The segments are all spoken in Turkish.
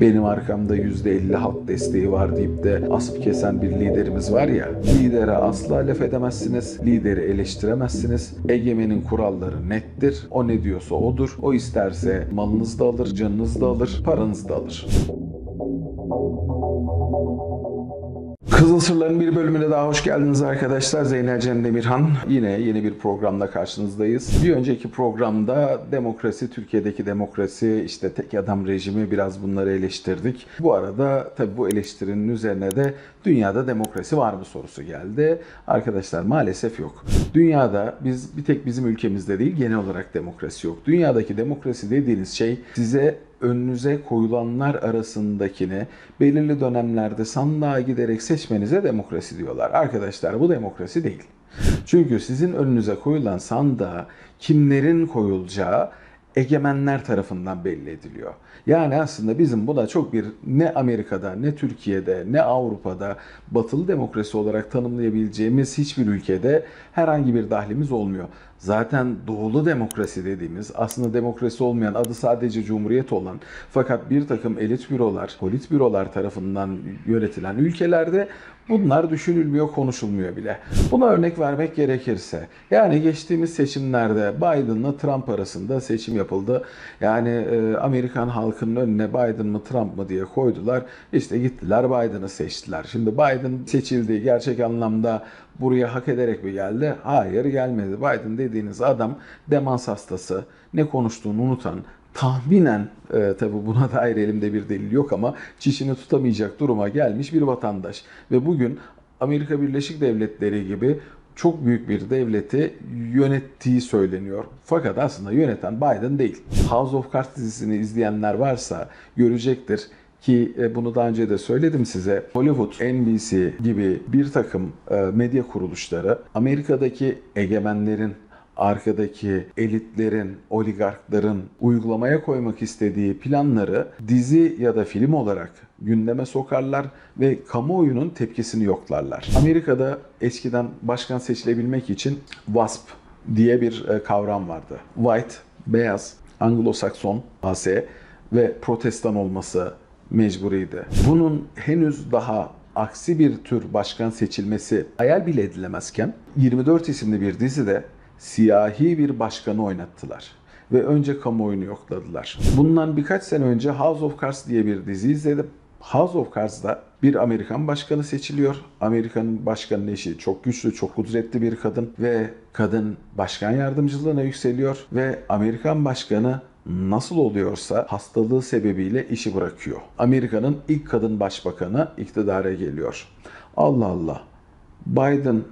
benim arkamda %50 halk desteği var deyip de asıp kesen bir liderimiz var ya. Lidere asla laf edemezsiniz. Lideri eleştiremezsiniz. Egemenin kuralları nettir. O ne diyorsa odur. O isterse malınızı da alır, canınızı da alır, paranızı da alır. Kızıl Sırların bir bölümüne daha hoş geldiniz arkadaşlar. Zeynel Cem Demirhan. Yine yeni bir programda karşınızdayız. Bir önceki programda demokrasi, Türkiye'deki demokrasi, işte tek adam rejimi biraz bunları eleştirdik. Bu arada tabii bu eleştirinin üzerine de dünyada demokrasi var mı sorusu geldi. Arkadaşlar maalesef yok. Dünyada biz bir tek bizim ülkemizde değil genel olarak demokrasi yok. Dünyadaki demokrasi dediğiniz şey size önünüze koyulanlar arasındakini belirli dönemlerde sandığa giderek seçmenize demokrasi diyorlar. Arkadaşlar bu demokrasi değil. Çünkü sizin önünüze koyulan sandığa kimlerin koyulacağı egemenler tarafından belli ediliyor. Yani aslında bizim buna çok bir ne Amerika'da, ne Türkiye'de, ne Avrupa'da batılı demokrasi olarak tanımlayabileceğimiz hiçbir ülkede herhangi bir dahlimiz olmuyor. Zaten doğulu demokrasi dediğimiz aslında demokrasi olmayan adı sadece cumhuriyet olan fakat bir takım elit bürolar, polit bürolar tarafından yönetilen ülkelerde bunlar düşünülmüyor, konuşulmuyor bile. Buna örnek vermek gerekirse yani geçtiğimiz seçimlerde Biden'la Trump arasında seçim yapıldı. Yani e, Amerikan halkının önüne Biden mı Trump mı diye koydular. İşte gittiler Biden'ı seçtiler. Şimdi Biden seçildi gerçek anlamda buraya hak ederek mi geldi? Hayır gelmedi. Biden dediğiniz adam demans hastası, ne konuştuğunu unutan, tahminen e, tabi buna dair elimde bir delil yok ama çişini tutamayacak duruma gelmiş bir vatandaş. Ve bugün Amerika Birleşik Devletleri gibi çok büyük bir devleti yönettiği söyleniyor. Fakat aslında yöneten Biden değil. House of Cards dizisini izleyenler varsa görecektir ki e, bunu daha önce de söyledim size. Hollywood, NBC gibi bir takım e, medya kuruluşları Amerika'daki egemenlerin arkadaki elitlerin, oligarkların uygulamaya koymak istediği planları dizi ya da film olarak gündeme sokarlar ve kamuoyunun tepkisini yoklarlar. Amerika'da eskiden başkan seçilebilmek için WASP diye bir e, kavram vardı. White, beyaz, Anglo-Sakson, AS ve protestan olması mecburiydi. Bunun henüz daha aksi bir tür başkan seçilmesi hayal bile edilemezken 24 isimli bir dizide siyahi bir başkanı oynattılar ve önce kamuoyunu yokladılar. Bundan birkaç sene önce House of Cards diye bir dizi izledim. House of Cards'da bir Amerikan başkanı seçiliyor. Amerika'nın başkanın eşi çok güçlü, çok kudretli bir kadın ve kadın başkan yardımcılığına yükseliyor ve Amerikan başkanı nasıl oluyorsa hastalığı sebebiyle işi bırakıyor. Amerika'nın ilk kadın başbakanı iktidara geliyor. Allah Allah. Biden,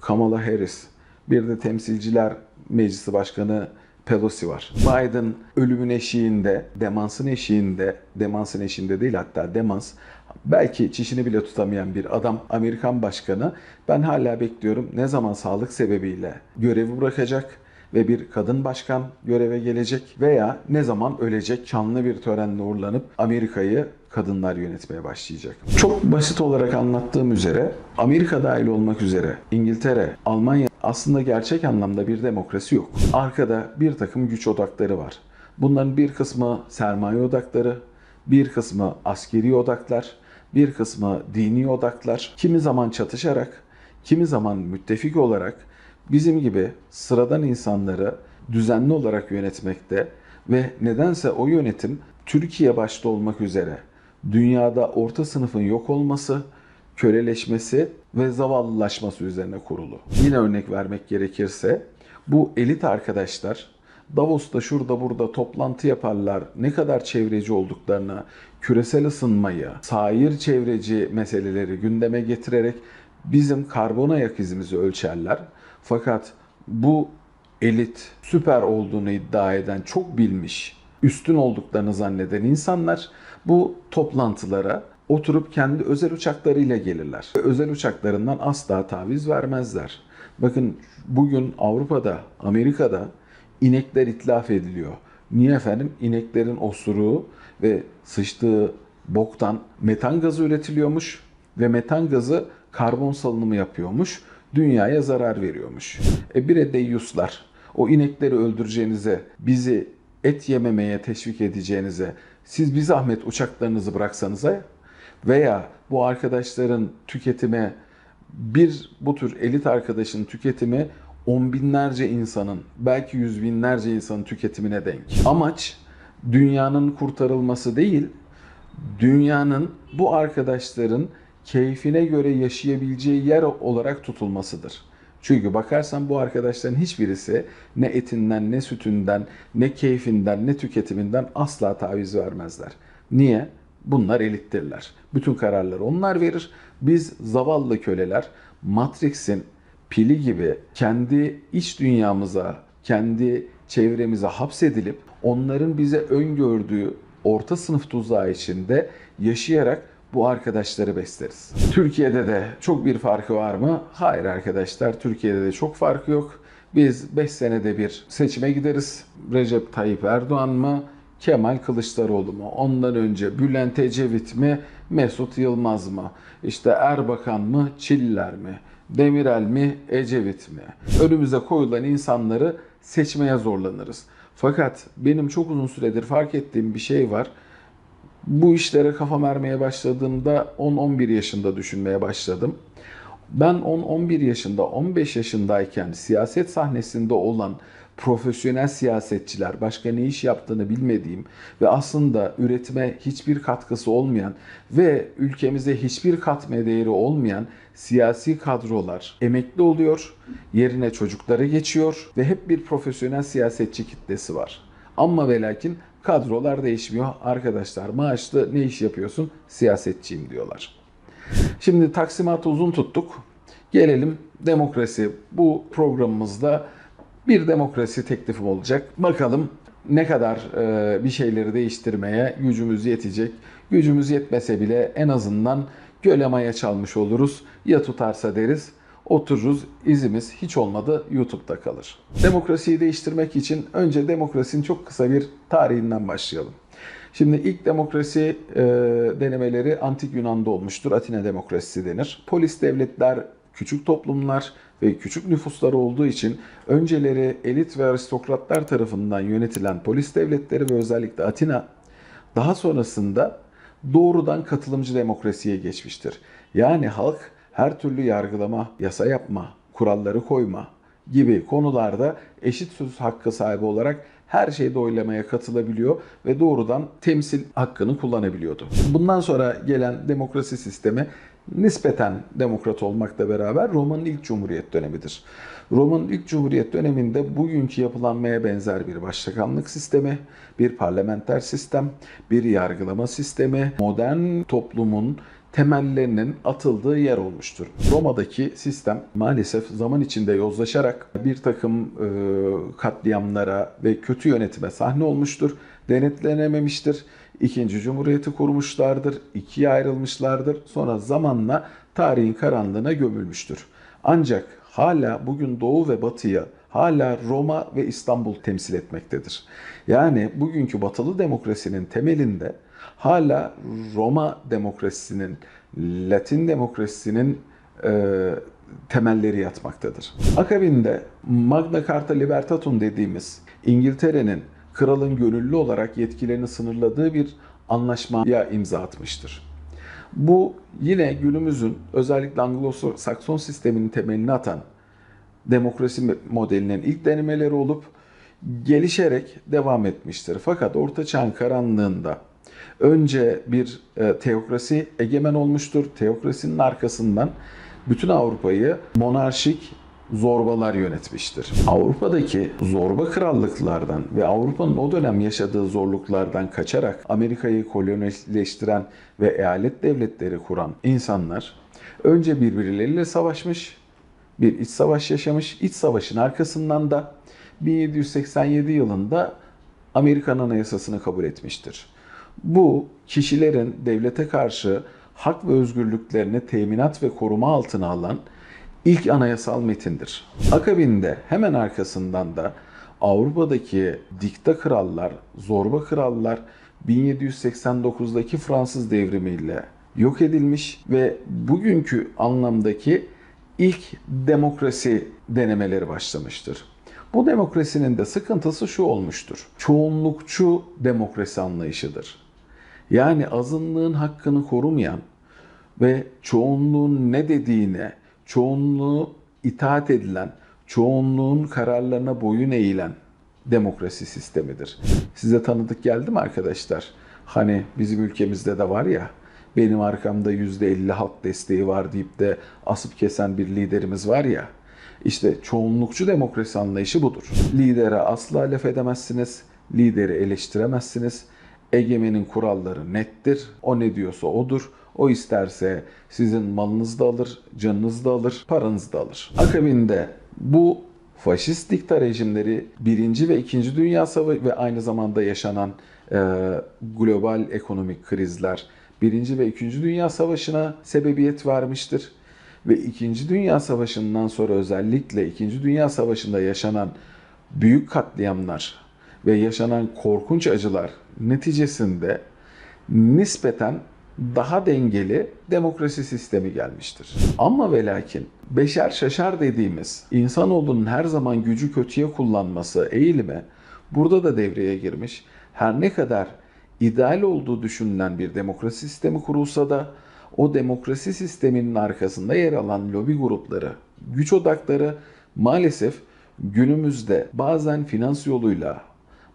Kamala Harris, bir de temsilciler meclisi başkanı Pelosi var. Biden ölümün eşiğinde, demansın eşiğinde, demansın eşiğinde değil hatta demans, belki çişini bile tutamayan bir adam Amerikan başkanı ben hala bekliyorum ne zaman sağlık sebebiyle görevi bırakacak ve bir kadın başkan göreve gelecek veya ne zaman ölecek şanlı bir törenle uğurlanıp Amerika'yı kadınlar yönetmeye başlayacak. Çok basit olarak anlattığım üzere Amerika dahil olmak üzere İngiltere, Almanya aslında gerçek anlamda bir demokrasi yok. Arkada bir takım güç odakları var. Bunların bir kısmı sermaye odakları, bir kısmı askeri odaklar, bir kısmı dini odaklar. Kimi zaman çatışarak, kimi zaman müttefik olarak bizim gibi sıradan insanları düzenli olarak yönetmekte ve nedense o yönetim Türkiye başta olmak üzere dünyada orta sınıfın yok olması, köleleşmesi ve zavallılaşması üzerine kurulu. Yine örnek vermek gerekirse bu elit arkadaşlar Davos'ta şurada burada toplantı yaparlar. Ne kadar çevreci olduklarını, küresel ısınmayı, sair çevreci meseleleri gündeme getirerek bizim karbon ayak izimizi ölçerler. Fakat bu elit süper olduğunu iddia eden, çok bilmiş, üstün olduklarını zanneden insanlar bu toplantılara oturup kendi özel uçaklarıyla gelirler. Özel uçaklarından asla taviz vermezler. Bakın bugün Avrupa'da, Amerika'da inekler itlaf ediliyor. Niye efendim? İneklerin osuruğu ve sıçtığı boktan metan gazı üretiliyormuş ve metan gazı karbon salınımı yapıyormuş. Dünyaya zarar veriyormuş. E bir de deyyuslar. O inekleri öldüreceğinize, bizi et yememeye teşvik edeceğinize Siz bir zahmet uçaklarınızı bıraksanıza veya bu arkadaşların tüketime bir bu tür elit arkadaşın tüketimi on binlerce insanın belki yüz binlerce insanın tüketimine denk. Amaç dünyanın kurtarılması değil, dünyanın bu arkadaşların keyfine göre yaşayabileceği yer olarak tutulmasıdır. Çünkü bakarsan bu arkadaşların hiçbirisi ne etinden, ne sütünden, ne keyfinden, ne tüketiminden asla taviz vermezler. Niye? Bunlar elittirler. Bütün kararları onlar verir. Biz zavallı köleler Matrix'in pili gibi kendi iç dünyamıza, kendi çevremize hapsedilip onların bize öngördüğü orta sınıf tuzağı içinde yaşayarak bu arkadaşları besleriz. Türkiye'de de çok bir farkı var mı? Hayır arkadaşlar, Türkiye'de de çok farkı yok. Biz 5 senede bir seçime gideriz. Recep Tayyip Erdoğan mı? Kemal Kılıçdaroğlu mu? Ondan önce Bülent Ecevit mi? Mesut Yılmaz mı? İşte Erbakan mı? Çiller mi? Demirel mi? Ecevit mi? Önümüze koyulan insanları seçmeye zorlanırız. Fakat benim çok uzun süredir fark ettiğim bir şey var. Bu işlere kafam ermeye başladığımda 10-11 yaşında düşünmeye başladım. Ben 10-11 yaşında, 15 yaşındayken siyaset sahnesinde olan profesyonel siyasetçiler, başka ne iş yaptığını bilmediğim ve aslında üretime hiçbir katkısı olmayan ve ülkemize hiçbir katma değeri olmayan siyasi kadrolar emekli oluyor, yerine çocukları geçiyor ve hep bir profesyonel siyasetçi kitlesi var. Ama ve lakin kadrolar değişmiyor. Arkadaşlar maaşlı ne iş yapıyorsun? Siyasetçiyim diyorlar. Şimdi taksimatı uzun tuttuk. Gelelim demokrasi. Bu programımızda bir demokrasi teklifim olacak. Bakalım ne kadar e, bir şeyleri değiştirmeye gücümüz yetecek. Gücümüz yetmese bile en azından göle çalmış oluruz. Ya tutarsa deriz otururuz izimiz hiç olmadı YouTube'da kalır. Demokrasiyi değiştirmek için önce demokrasinin çok kısa bir tarihinden başlayalım. Şimdi ilk demokrasi e, denemeleri antik Yunan'da olmuştur. Atina demokrasisi denir. Polis devletler küçük toplumlar ve küçük nüfusları olduğu için önceleri elit ve aristokratlar tarafından yönetilen polis devletleri ve özellikle Atina daha sonrasında doğrudan katılımcı demokrasiye geçmiştir. Yani halk her türlü yargılama, yasa yapma, kuralları koyma gibi konularda eşit söz hakkı sahibi olarak her şeyde oylamaya katılabiliyor ve doğrudan temsil hakkını kullanabiliyordu. Bundan sonra gelen demokrasi sistemi nispeten demokrat olmakla beraber Roma'nın ilk cumhuriyet dönemidir. Roma'nın ilk cumhuriyet döneminde bugünkü yapılanmaya benzer bir başbakanlık sistemi, bir parlamenter sistem, bir yargılama sistemi, modern toplumun temellerinin atıldığı yer olmuştur. Roma'daki sistem maalesef zaman içinde yozlaşarak bir takım e, katliamlara ve kötü yönetime sahne olmuştur. Denetlenememiştir. İkinci Cumhuriyeti kurmuşlardır, ikiye ayrılmışlardır. Sonra zamanla tarihin karanlığına gömülmüştür. Ancak hala bugün Doğu ve Batı'ya hala Roma ve İstanbul temsil etmektedir. Yani bugünkü batılı demokrasinin temelinde hala Roma demokrasisinin, Latin demokrasisinin e, temelleri yatmaktadır. Akabinde Magna Carta Libertatum dediğimiz İngiltere'nin kralın gönüllü olarak yetkilerini sınırladığı bir anlaşmaya imza atmıştır. Bu yine günümüzün özellikle Anglo-Sakson sisteminin temelini atan demokrasi modelinin ilk denemeleri olup gelişerek devam etmiştir. Fakat Orta Çağ'ın karanlığında önce bir e, teokrasi egemen olmuştur. Teokrasinin arkasından bütün Avrupa'yı monarşik zorbalar yönetmiştir. Avrupa'daki zorba krallıklardan ve Avrupa'nın o dönem yaşadığı zorluklardan kaçarak Amerika'yı kolonileştiren ve eyalet devletleri kuran insanlar önce birbirleriyle savaşmış, bir iç savaş yaşamış. İç savaşın arkasından da 1787 yılında Amerikan Anayasası'nı kabul etmiştir. Bu kişilerin devlete karşı hak ve özgürlüklerini teminat ve koruma altına alan ilk anayasal metindir. Akabinde hemen arkasından da Avrupa'daki dikta krallar, zorba krallar 1789'daki Fransız devrimiyle yok edilmiş ve bugünkü anlamdaki ilk demokrasi denemeleri başlamıştır. Bu demokrasinin de sıkıntısı şu olmuştur. Çoğunlukçu demokrasi anlayışıdır. Yani azınlığın hakkını korumayan ve çoğunluğun ne dediğine, çoğunluğu itaat edilen, çoğunluğun kararlarına boyun eğilen demokrasi sistemidir. Size tanıdık geldi mi arkadaşlar? Hani bizim ülkemizde de var ya, benim arkamda %50 halk desteği var deyip de asıp kesen bir liderimiz var ya. İşte çoğunlukçu demokrasi anlayışı budur. Lidere asla laf edemezsiniz, lideri eleştiremezsiniz. Egemenin kuralları nettir. O ne diyorsa odur. O isterse sizin malınızı da alır, canınızı da alır, paranızı da alır. Akabinde bu faşist dikta rejimleri birinci ve ikinci Dünya Savaşı ve aynı zamanda yaşanan e, global ekonomik krizler birinci ve ikinci Dünya Savaşı'na sebebiyet vermiştir. Ve İkinci Dünya Savaşı'ndan sonra özellikle İkinci Dünya Savaşı'nda yaşanan büyük katliamlar ve yaşanan korkunç acılar neticesinde nispeten daha dengeli demokrasi sistemi gelmiştir. Ama ve lakin beşer şaşar dediğimiz insanoğlunun her zaman gücü kötüye kullanması eğilimi burada da devreye girmiş. Her ne kadar ideal olduğu düşünülen bir demokrasi sistemi kurulsa da o demokrasi sisteminin arkasında yer alan lobi grupları, güç odakları maalesef günümüzde bazen finans yoluyla,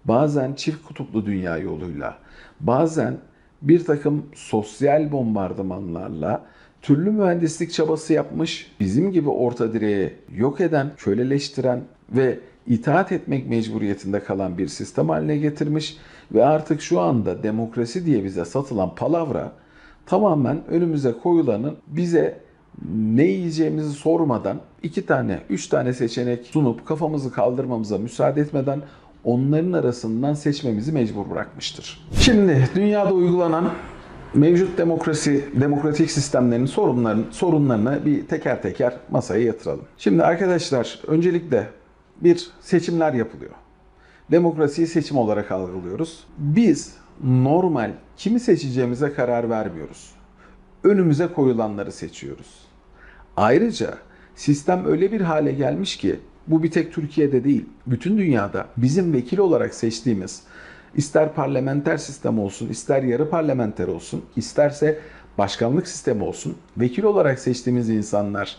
bazen çift kutuplu dünya yoluyla, bazen bir takım sosyal bombardımanlarla türlü mühendislik çabası yapmış, bizim gibi orta direği yok eden, köleleştiren ve itaat etmek mecburiyetinde kalan bir sistem haline getirmiş ve artık şu anda demokrasi diye bize satılan palavra tamamen önümüze koyulanın bize ne yiyeceğimizi sormadan iki tane, üç tane seçenek sunup kafamızı kaldırmamıza müsaade etmeden onların arasından seçmemizi mecbur bırakmıştır. Şimdi dünyada uygulanan mevcut demokrasi, demokratik sistemlerin sorunlarını, sorunlarını bir teker teker masaya yatıralım. Şimdi arkadaşlar öncelikle bir seçimler yapılıyor. Demokrasiyi seçim olarak algılıyoruz. Biz normal kimi seçeceğimize karar vermiyoruz. Önümüze koyulanları seçiyoruz. Ayrıca sistem öyle bir hale gelmiş ki bu bir tek Türkiye'de değil, bütün dünyada bizim vekil olarak seçtiğimiz ister parlamenter sistem olsun, ister yarı parlamenter olsun, isterse başkanlık sistemi olsun, vekil olarak seçtiğimiz insanlar,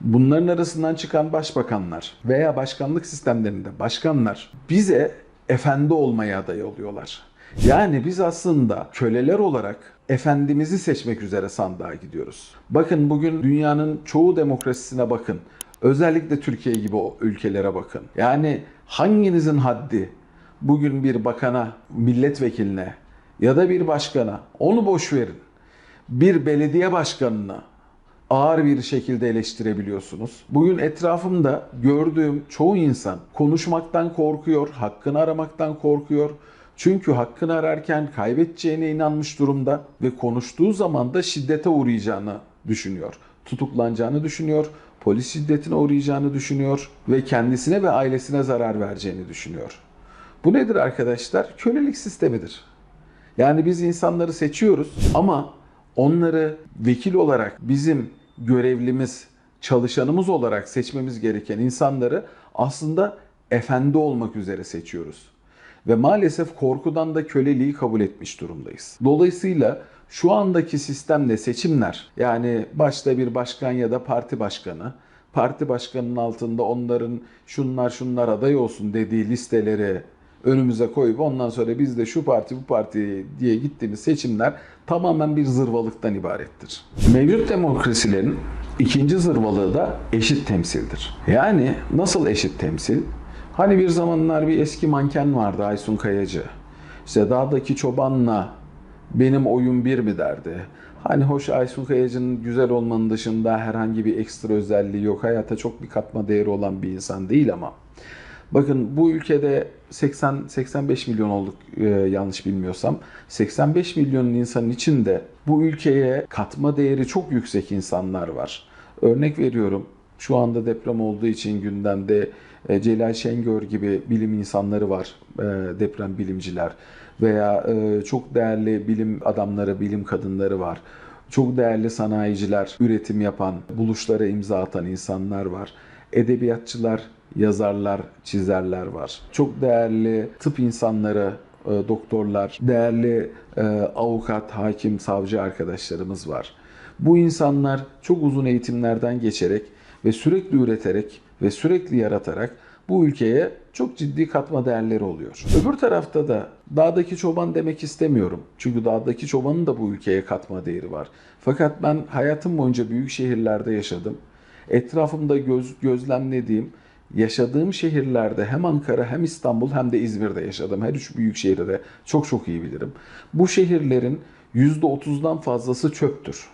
bunların arasından çıkan başbakanlar veya başkanlık sistemlerinde başkanlar bize efendi olmaya aday oluyorlar. Yani biz aslında köleler olarak efendimizi seçmek üzere sandığa gidiyoruz. Bakın bugün dünyanın çoğu demokrasisine bakın. Özellikle Türkiye gibi o ülkelere bakın. Yani hanginizin haddi bugün bir bakana, milletvekiline ya da bir başkana onu boş verin. Bir belediye başkanına ağır bir şekilde eleştirebiliyorsunuz. Bugün etrafımda gördüğüm çoğu insan konuşmaktan korkuyor, hakkını aramaktan korkuyor. Çünkü hakkını ararken kaybedeceğine inanmış durumda ve konuştuğu zaman da şiddete uğrayacağını düşünüyor. Tutuklanacağını düşünüyor, polis şiddetine uğrayacağını düşünüyor ve kendisine ve ailesine zarar vereceğini düşünüyor. Bu nedir arkadaşlar? Kölelik sistemidir. Yani biz insanları seçiyoruz ama onları vekil olarak bizim görevlimiz, çalışanımız olarak seçmemiz gereken insanları aslında efendi olmak üzere seçiyoruz. Ve maalesef korkudan da köleliği kabul etmiş durumdayız. Dolayısıyla şu andaki sistemle seçimler yani başta bir başkan ya da parti başkanı, parti başkanının altında onların şunlar şunlar aday olsun dediği listeleri önümüze koyup ondan sonra biz de şu parti bu parti diye gittiğimiz seçimler tamamen bir zırvalıktan ibarettir. Mevcut demokrasilerin ikinci zırvalığı da eşit temsildir. Yani nasıl eşit temsil? Hani bir zamanlar bir eski manken vardı Aysun Kayacı. İşte dağdaki çobanla benim oyun bir mi derdi. Hani hoş Aysun Kayacı'nın güzel olmanın dışında herhangi bir ekstra özelliği yok. Hayata çok bir katma değeri olan bir insan değil ama. Bakın bu ülkede 80-85 milyon olduk e, yanlış bilmiyorsam. 85 milyon insanın içinde bu ülkeye katma değeri çok yüksek insanlar var. Örnek veriyorum şu anda deprem olduğu için gündemde e, Celal Şengör gibi bilim insanları var, e, deprem bilimciler veya e, çok değerli bilim adamları, bilim kadınları var. Çok değerli sanayiciler, üretim yapan, buluşlara imza atan insanlar var. Edebiyatçılar, yazarlar, çizerler var. Çok değerli tıp insanları e, doktorlar, değerli e, avukat, hakim, savcı arkadaşlarımız var. Bu insanlar çok uzun eğitimlerden geçerek ve sürekli üreterek ve sürekli yaratarak bu ülkeye çok ciddi katma değerleri oluyor. Öbür tarafta da dağdaki çoban demek istemiyorum. Çünkü dağdaki çobanın da bu ülkeye katma değeri var. Fakat ben hayatım boyunca büyük şehirlerde yaşadım. Etrafımda göz, gözlemlediğim, yaşadığım şehirlerde hem Ankara hem İstanbul hem de İzmir'de yaşadım. Her üç büyük şehri de çok çok iyi bilirim. Bu şehirlerin %30'dan fazlası çöptür.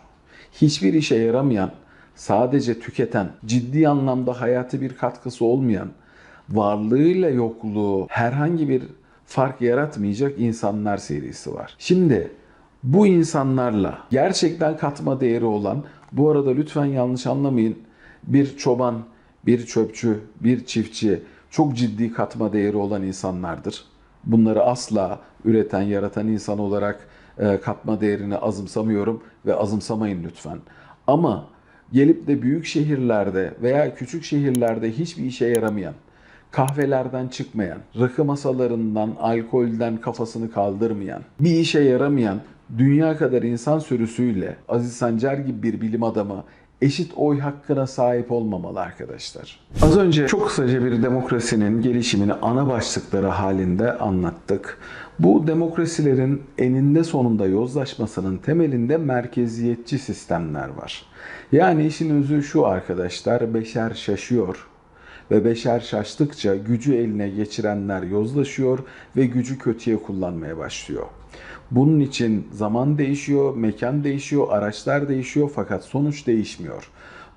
Hiçbir işe yaramayan, sadece tüketen, ciddi anlamda hayatı bir katkısı olmayan, varlığıyla yokluğu herhangi bir fark yaratmayacak insanlar serisi var. Şimdi bu insanlarla gerçekten katma değeri olan, bu arada lütfen yanlış anlamayın, bir çoban, bir çöpçü, bir çiftçi çok ciddi katma değeri olan insanlardır. Bunları asla üreten, yaratan insan olarak e, katma değerini azımsamıyorum ve azımsamayın lütfen. Ama gelip de büyük şehirlerde veya küçük şehirlerde hiçbir işe yaramayan, kahvelerden çıkmayan, rakı masalarından, alkolden kafasını kaldırmayan, bir işe yaramayan, dünya kadar insan sürüsüyle Aziz Sancar gibi bir bilim adamı eşit oy hakkına sahip olmamalı arkadaşlar. Az önce çok kısaca bir demokrasinin gelişimini ana başlıkları halinde anlattık. Bu demokrasilerin eninde sonunda yozlaşmasının temelinde merkeziyetçi sistemler var. Yani işin özü şu arkadaşlar, beşer şaşıyor ve beşer şaştıkça gücü eline geçirenler yozlaşıyor ve gücü kötüye kullanmaya başlıyor. Bunun için zaman değişiyor, mekan değişiyor, araçlar değişiyor fakat sonuç değişmiyor.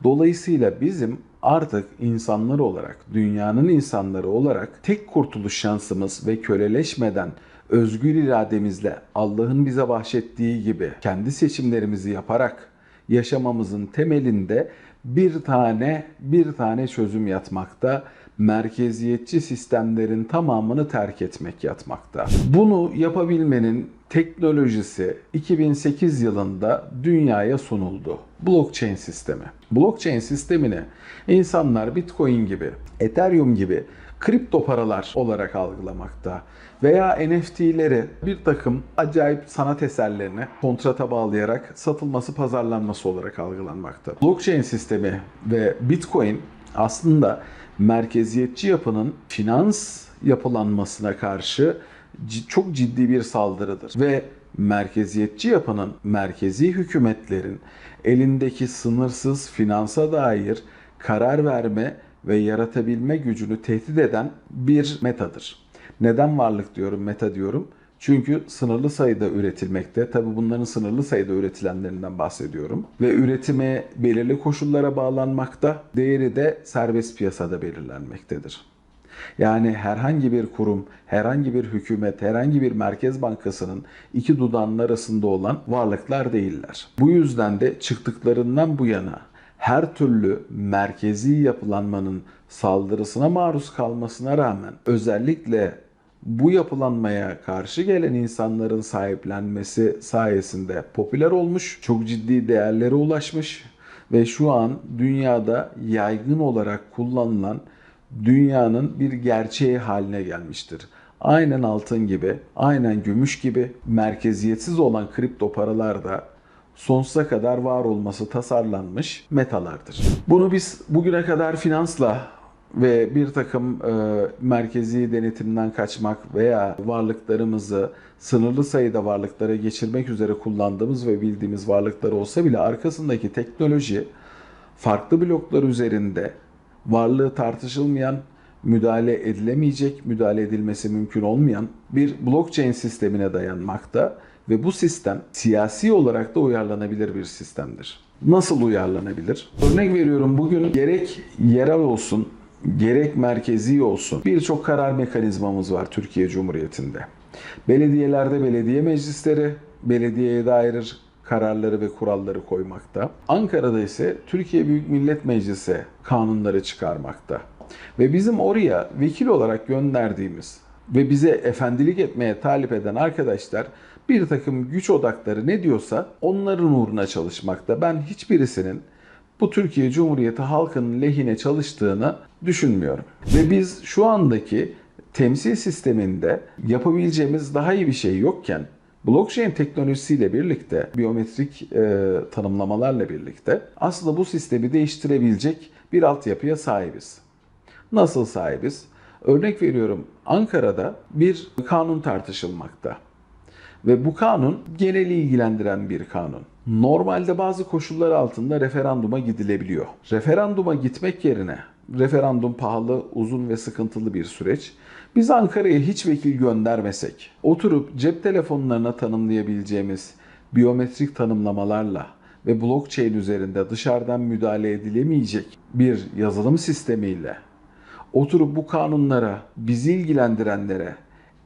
Dolayısıyla bizim artık insanlar olarak, dünyanın insanları olarak tek kurtuluş şansımız ve köleleşmeden özgür irademizle Allah'ın bize bahşettiği gibi kendi seçimlerimizi yaparak yaşamamızın temelinde bir tane bir tane çözüm yatmakta. Merkeziyetçi sistemlerin tamamını terk etmek yatmakta. Bunu yapabilmenin teknolojisi 2008 yılında dünyaya sunuldu. Blockchain sistemi. Blockchain sistemini insanlar Bitcoin gibi, Ethereum gibi kripto paralar olarak algılamakta veya NFT'leri bir takım acayip sanat eserlerini kontrata bağlayarak satılması, pazarlanması olarak algılanmakta. Blockchain sistemi ve Bitcoin aslında merkeziyetçi yapının finans yapılanmasına karşı çok ciddi bir saldırıdır ve merkeziyetçi yapının merkezi hükümetlerin elindeki sınırsız finansa dair karar verme ve yaratabilme gücünü tehdit eden bir metadır. Neden varlık diyorum, meta diyorum? Çünkü sınırlı sayıda üretilmekte. Tabi bunların sınırlı sayıda üretilenlerinden bahsediyorum. Ve üretime belirli koşullara bağlanmakta. Değeri de serbest piyasada belirlenmektedir. Yani herhangi bir kurum, herhangi bir hükümet, herhangi bir merkez bankasının iki dudağının arasında olan varlıklar değiller. Bu yüzden de çıktıklarından bu yana her türlü merkezi yapılanmanın saldırısına maruz kalmasına rağmen özellikle bu yapılanmaya karşı gelen insanların sahiplenmesi sayesinde popüler olmuş, çok ciddi değerlere ulaşmış ve şu an dünyada yaygın olarak kullanılan dünyanın bir gerçeği haline gelmiştir. Aynen altın gibi, aynen gümüş gibi merkeziyetsiz olan kripto paralar da sonsuza kadar var olması tasarlanmış metalardır. Bunu biz bugüne kadar finansla ve bir takım e, merkezi denetimden kaçmak veya varlıklarımızı sınırlı sayıda varlıklara geçirmek üzere kullandığımız ve bildiğimiz varlıklar olsa bile arkasındaki teknoloji farklı bloklar üzerinde varlığı tartışılmayan, müdahale edilemeyecek, müdahale edilmesi mümkün olmayan bir blockchain sistemine dayanmakta ve bu sistem siyasi olarak da uyarlanabilir bir sistemdir. Nasıl uyarlanabilir? Örnek veriyorum bugün gerek yerel olsun, gerek merkezi olsun birçok karar mekanizmamız var Türkiye Cumhuriyeti'nde. Belediyelerde belediye meclisleri, belediyeye dair kararları ve kuralları koymakta. Ankara'da ise Türkiye Büyük Millet Meclisi kanunları çıkarmakta. Ve bizim oraya vekil olarak gönderdiğimiz ve bize efendilik etmeye talip eden arkadaşlar bir takım güç odakları ne diyorsa onların uğruna çalışmakta. Ben hiçbirisinin bu Türkiye Cumhuriyeti halkının lehine çalıştığını düşünmüyorum. Ve biz şu andaki temsil sisteminde yapabileceğimiz daha iyi bir şey yokken blockchain teknolojisiyle birlikte biyometrik e, tanımlamalarla birlikte aslında bu sistemi değiştirebilecek bir altyapıya sahibiz. Nasıl sahibiz? Örnek veriyorum Ankara'da bir kanun tartışılmakta. Ve bu kanun geneli ilgilendiren bir kanun. Normalde bazı koşullar altında referanduma gidilebiliyor. Referanduma gitmek yerine referandum pahalı, uzun ve sıkıntılı bir süreç. Biz Ankara'ya hiç vekil göndermesek, oturup cep telefonlarına tanımlayabileceğimiz biyometrik tanımlamalarla ve blockchain üzerinde dışarıdan müdahale edilemeyecek bir yazılım sistemiyle oturup bu kanunlara, bizi ilgilendirenlere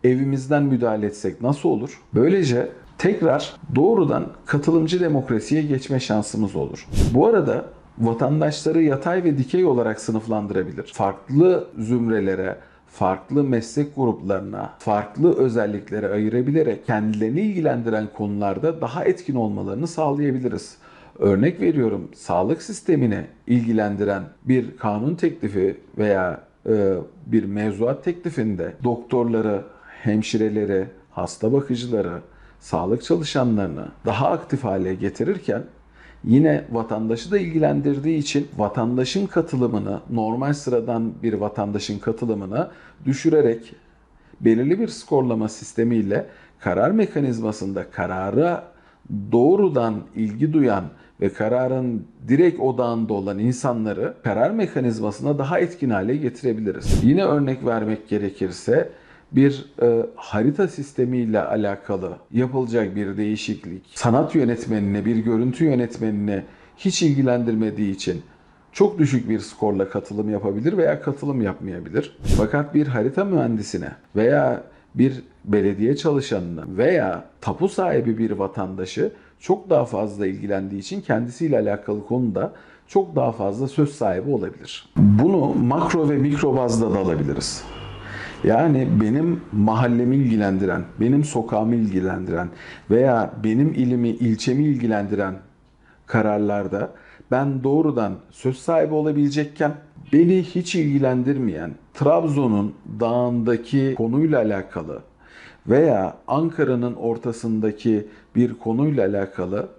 evimizden müdahale etsek nasıl olur? Böylece tekrar doğrudan katılımcı demokrasiye geçme şansımız olur. Bu arada vatandaşları yatay ve dikey olarak sınıflandırabilir. Farklı zümrelere, farklı meslek gruplarına, farklı özelliklere ayırabilerek kendilerini ilgilendiren konularda daha etkin olmalarını sağlayabiliriz. Örnek veriyorum sağlık sistemini ilgilendiren bir kanun teklifi veya e, bir mevzuat teklifinde doktorları, hemşireleri, hasta bakıcıları, sağlık çalışanlarını daha aktif hale getirirken yine vatandaşı da ilgilendirdiği için vatandaşın katılımını normal sıradan bir vatandaşın katılımını düşürerek belirli bir skorlama sistemiyle karar mekanizmasında karara doğrudan ilgi duyan ve kararın direkt odağında olan insanları karar mekanizmasına daha etkin hale getirebiliriz. Yine örnek vermek gerekirse bir e, harita sistemiyle alakalı yapılacak bir değişiklik sanat yönetmenine, bir görüntü yönetmenine hiç ilgilendirmediği için çok düşük bir skorla katılım yapabilir veya katılım yapmayabilir. Fakat bir harita mühendisine veya bir belediye çalışanına veya tapu sahibi bir vatandaşı çok daha fazla ilgilendiği için kendisiyle alakalı konuda çok daha fazla söz sahibi olabilir. Bunu makro ve mikro bazda da alabiliriz. Yani benim mahallemi ilgilendiren, benim sokağımı ilgilendiren veya benim ilimi, ilçemi ilgilendiren kararlarda ben doğrudan söz sahibi olabilecekken beni hiç ilgilendirmeyen Trabzon'un dağındaki konuyla alakalı veya Ankara'nın ortasındaki bir konuyla alakalı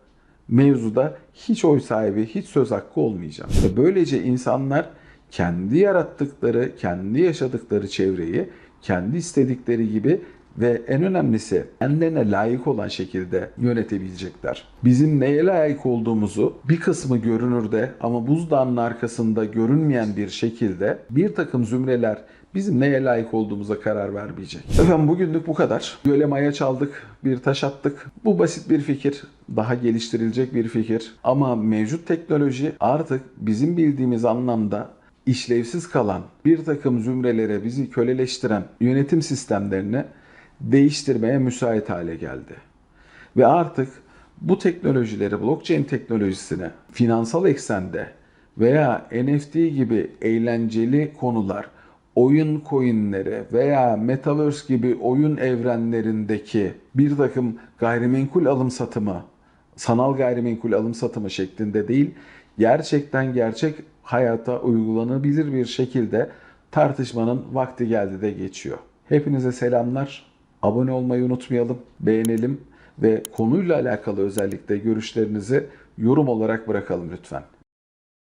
mevzuda hiç oy sahibi, hiç söz hakkı olmayacağım. Böylece insanlar kendi yarattıkları, kendi yaşadıkları çevreyi kendi istedikleri gibi ve en önemlisi kendilerine layık olan şekilde yönetebilecekler. Bizim neye layık olduğumuzu bir kısmı görünürde ama buzdağının arkasında görünmeyen bir şekilde bir takım zümreler bizim neye layık olduğumuza karar vermeyecek. Efendim bugünlük bu kadar. Göle maya çaldık, bir taş attık. Bu basit bir fikir, daha geliştirilecek bir fikir. Ama mevcut teknoloji artık bizim bildiğimiz anlamda işlevsiz kalan bir takım zümrelere bizi köleleştiren yönetim sistemlerini değiştirmeye müsait hale geldi. Ve artık bu teknolojileri, blockchain teknolojisini finansal eksende veya NFT gibi eğlenceli konular, oyun coinleri veya metaverse gibi oyun evrenlerindeki bir takım gayrimenkul alım satımı, sanal gayrimenkul alım satımı şeklinde değil, gerçekten gerçek hayata uygulanabilir bir şekilde tartışmanın vakti geldi de geçiyor. Hepinize selamlar. Abone olmayı unutmayalım, beğenelim ve konuyla alakalı özellikle görüşlerinizi yorum olarak bırakalım lütfen.